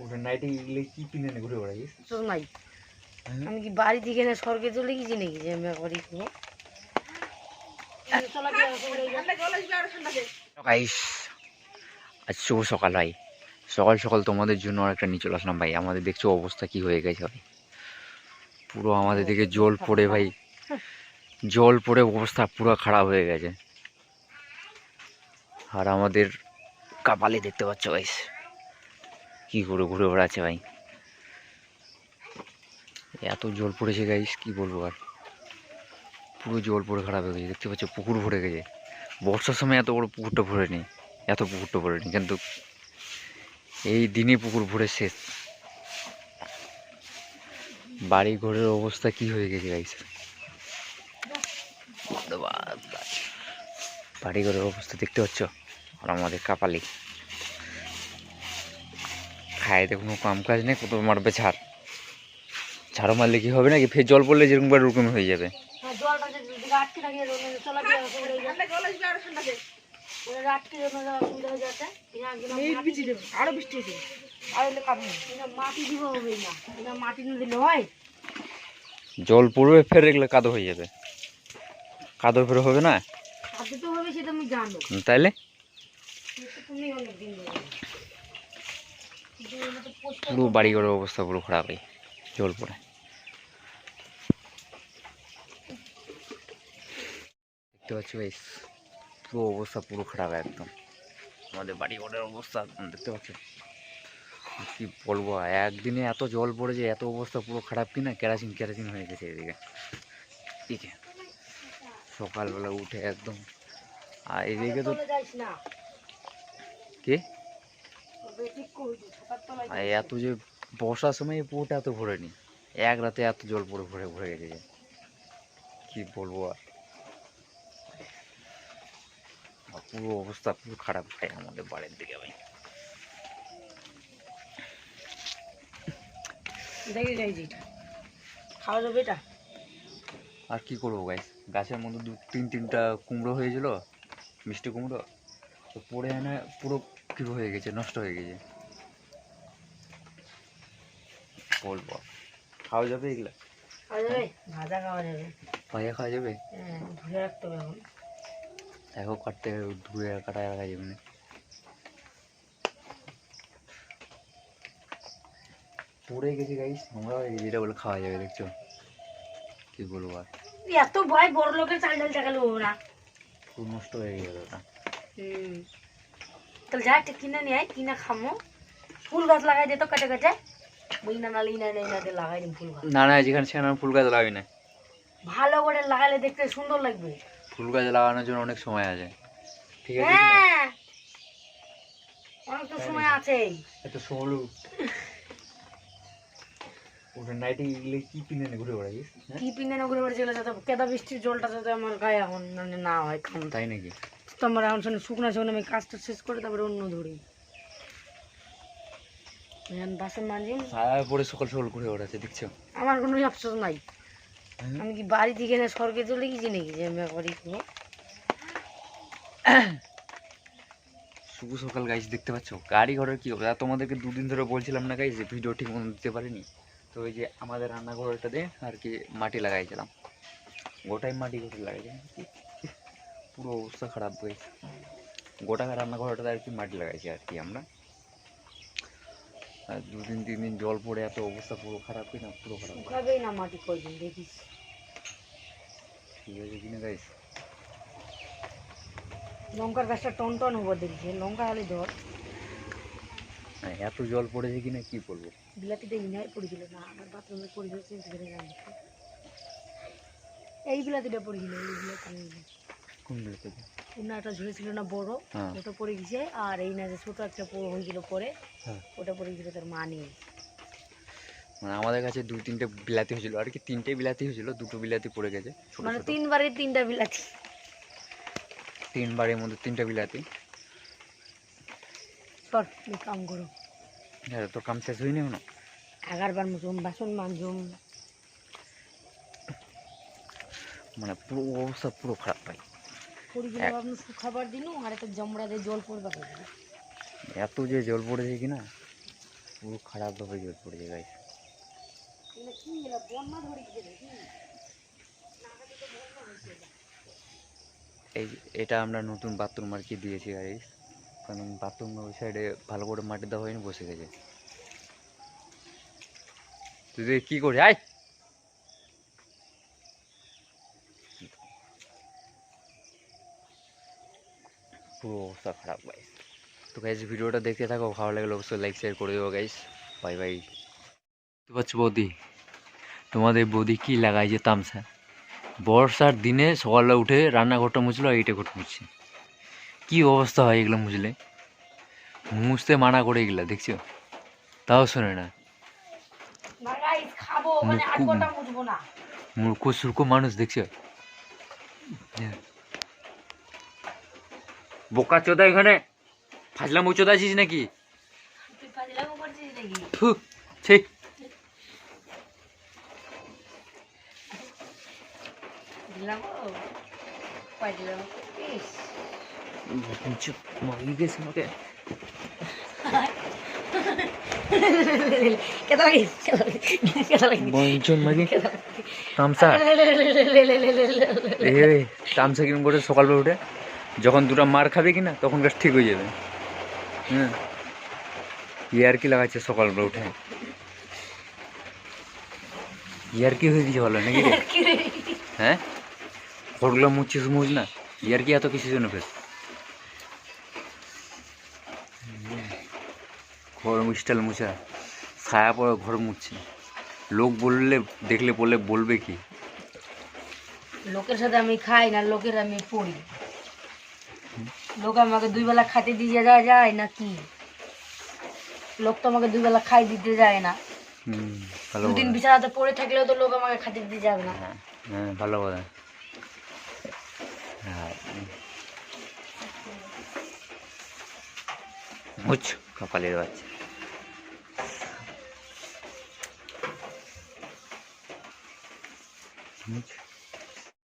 ওটা নাইটে এগুলো কি কিনে এনে ঘুরে বেড়াইস তো নাই হ্যাঁ? আমি কি বাড়ি থেকে না স্বর্গে চলে গেছি নাকি যে আমি ই গাইস আজ শুভ সকাল ভাই। সকাল সকাল তোমাদের জন্য আর একটা নিয়ে চলে আসলাম ভাই। আমাদের দেখছ অবস্থা কি হয়ে গেছে ভাই। পুরো আমাদের দিকে জল পড়ে ভাই। জল পড়ে অবস্থা পুরো খারাপ হয়ে গেছে। আর আমাদের কাপালে দেখতে পাচ্ছ গাইস কি করে ঘুরে বেড়াচ্ছে ভাই? এত জল পড়েছে গাইস কি বলব আর? পুরো জল পড়ে খারাপ হয়ে গেছে, দেখতে পাচ্ছ পুকুর ভরে গেছে। বর্ষার সময় এত বড় পুকুরটা ভরে নি এত পুকুরটা ভরে নি কিন্তু এই দিনে পুকুর ভরে শেষ। বাড়ি ঘরের অবস্থা কি হয়ে গেছে গাইস বাড়ি ঘরের অবস্থা দেখতে পাচ্ছ? আর আমাদের কাপালি। খাইতে কোনো কাম কাজ নেই কত মারবে ছাড় ছাড়ো মারলে কি হবে নাকি? ফের জল পড়লে যেরকম ওরকম হয়ে যাবে। হ্যাঁ, জলটা যদি দিকে আটকে থাকে চলা দিয়ে অসুবিধা হয়ে যাচ্ছে ওরা আটকে যাবে অসুবিধা হয়ে যাচ্ছে আরও বৃষ্টি হয়েছে আর হলে কাটবে মাটি দিব হবে না এটা মাটি না দিলে হয়। জল পড়বে ফের এগুলো কাদো হয়ে যাবে। কাদো ফের হবে না? খাদ্য তো হবে সেটা আমি জানো। তাইলে সেটা তুমি অনেক দিন ধরে কিন্তু এটা তো পরিষ্কার পুরো বাড়িঘরের অবস্থা পুরো খারাপ হয় জল পড়ে। দেখতে পাচ্ছি ভাই পুরো অবস্থা পুরো খারাপ একদম। আমাদের বাড়িঘরের অবস্থা একদম দেখতে পাচ্ছ? কি বলব একদিনে এত জল পড়েছে এত অবস্থা পুরো খারাপ কি না? কেরাসিন কেরাসিন হয়ে গেছে এদিকে। ঠিক আছে। সকালবেলা উঠে একদম আর এদিকে তো কে ঠিক কইছি ছাতার তলায় আর এত যে বর্ষার সময় পুরোটা এত ভরেনি। এক রাতে এত জল পড়ে ভরে ভরে গেছে কি বলব আর? পুরো অবস্থা পুরো খারাপ ভাই আমাদের বাড়ির দিকে ভাই। দেখে যাইছি খাওয়া যাবে এটা? আর কি করব গাইস গাছের মধ্যে দু তিন তিনটা কুমড়ো হয়েছিল মিষ্টি কুমড়ো। তো পড়ে এনে পুরো কি হয়ে গেছে? নষ্ট হয়ে গেছে। বলব। খাওয়া যাবে এগুলা? খাওয়া যাবে? ভাজা খাওয়া যাবে। ভাজা খাওয়া যাবে? হ্যাঁ ধুয়ে রাখতে হবে এখন। কাটতে ধুয়ে কাটা রাখা যাবে না। পড়ে গেছে গাইস নোংরা হয়ে গেছে এটা বলে খাওয়া যাবে দেখছ? কি বলব আর? এত ভয় বড় লোকের চাল ডাল টাকা না খুব নষ্ট হয়ে গেল ওটা। হুম। তাহলে যা একটা কিনে নিয়ে আয় কিনে খামো। ফুল গাছ লাগাই দে তো কেটে কেটে। বই না না নেই না লাগাই দিন ফুল গাছ। না না যেখানে সেখানে ফুল গাছ লাগাবি না ভালো করে লাগালে দেখতে সুন্দর লাগবে। ফুল গাছ লাগানোর জন্য অনেক সময় আছে। ঠিক আছে হ্যাঁ। অনেক তো সময় আছেই এত সহলু ওটা নাইটে গেলে কি কিনে এনে ঘুরে বেড়াইস হ্যাঁ? কি পিনে না ঘুরে বেড়ে চলে যাতে কেদা বৃষ্টির জলটা যাতে আমার গায়ে এখন মানে না হয় তাই নাকি? তো আমার এখন শুনে শুকনো শুকনো আমি কাজটা শেষ করে তারপরে অন্য ধরি বাসন মাঝি ছায়া পরে সকাল সকাল ঘুরে বেড়াচ্ছে দেখছ? আমার কোনো অপশন নাই। হ্যাঁ? আমি কি বাড়ি থেকে না স্বর্গে চলে গেছি নাকি যে আমি একবার ই করব শুভ সকাল গাইস দেখতে পাচ্ছ? গাড়ি ঘরের কি হবে তোমাদেরকে দুদিন ধরে বলছিলাম না গাইস ভিডিও ঠিক মতো দিতে পারিনি। তো ওই যে আমাদের রান্নাঘরটাতে আর কি মাটি লাগাইছিলাম। গোটাই মাটি গোটা লাগাইছিলাম। পুরো অবস্থা খারাপ গাইস গোটা রান্নাঘরটাতে আর কি মাটি লাগাইছি আর কি আমরা। আর দুদিন তিন দিন জল পড়ে এত অবস্থা পুরো খারাপ না পুরো খারাপ। শুকাবেই না মাটি কয়দিন দেখিস। ঠিক আছে কিনা গাইস? লঙ্কার গাছটা টন টন হব দেখছি লঙ্কা হলে ধর। এত জল পড়েছে কিনা কি বলব? বিলাতিটা ইনায় পড়েছিল না আমার বাথরুমে পড়েছিল চেঞ্জ করে এই বিলাতিটা পড়েছিল এই বিলাতি। উনাটা ঝুলেছিল না বড় হ্যাঁ। ওটা পড়ে গেছে আর এই না যে ছোট একটা হয়েছিল পরে হ্যাঁ। ওটা পড়ে গেছিল তার মা নিয়ে। মানে আমাদের কাছে দুই তিনটে বিলাতি হয়েছিল আর কি তিনটে বিলাতি হয়েছিল দুটো বিলাতি পড়ে গেছে মানে তিনবারে তিনটা বিলাতি। তিন বাড়ির মধ্যে তিনটা বিলাতি। কাম করো। হ্যাঁ তোর কাম শেষ হয়নি এখনও? এগারবার মতন বাসন মানজুম মানে পুরো অবস্থা পুরো খারাপ ভাই। পড়েছিল আপনি শুকাবার দিনও আর একটা জমড়া দিয়ে জল পড়বে এত যে জল পড়েছে পুরো খারাপভাবে জল পড়েছে গাইস। এই এটা আমরা নতুন বাথরুম আর কি দিয়েছি গাইস। কারণ বাথরুম ওই সাইডে ভালো করে মাটি দেওয়া হয়নি বসে গেছে। তুই কি করছিস? আয়! পুরো অবস্থা খারাপ গাইস তো গাইস ভিডিওটা দেখতে থাকো ভালো লাগলে অবশ্যই লাইক শেয়ার করে দেবো গাইস বাই বাই তো পাচ্ছ বৌদি তোমাদের বৌদি কি লাগাইছে তামসা? বর্ষার দিনে সকালে উঠে রান্নাঘরটা মুছলো আর এইটা ঘরটা মুছছে। কি অবস্থা হয় এগুলো মুছলে? মুছতে মানা করে এগুলা দেখছ? তাও শোনে না। মানে মূর্খ সুর্খ মানুষ দেখছ? বোকা চোদা এখানে? ফাজলা মুচোদা আছিস নাকি? ফাজলামো ঠিক ফাজলামো সকালবেলা উঠে? যখন দুটো মার খাবে কি না তখন গাছ ঠিক হয়ে যাবে। হ্যাঁ। ইয়ার কি লাগাচ্ছে সকালবেলা উঠে? ইয়ার কি হয়ে গেছে বলো নাকি রে? হ্যাঁ? ঘরগুলো মুছছিস মুছ না। ইয়ার কি এত কিছু জন্য ফের ঘর স্টাইল মুছা। ছায়া পড়ে ঘর মুছছে। লোক বললে দেখলে বললে বলবে কি? লোকের সাথে আমি খাই না লোকের আমি পড়ি। লোক আমাকে দুই বেলা খাইতে দিয়ে যায় যায় না কি লোক তো আমাকে দুই বেলা খাই দিতে যায় না। দুদিন বিছানাতে পড়ে থাকলেও তো লোক আমাকে খাইতে দিতে যাবে না। হ্যাঁ হ্যাঁ ভালো কথা হ্যাঁ। মুছ কপালের বাচ্চা।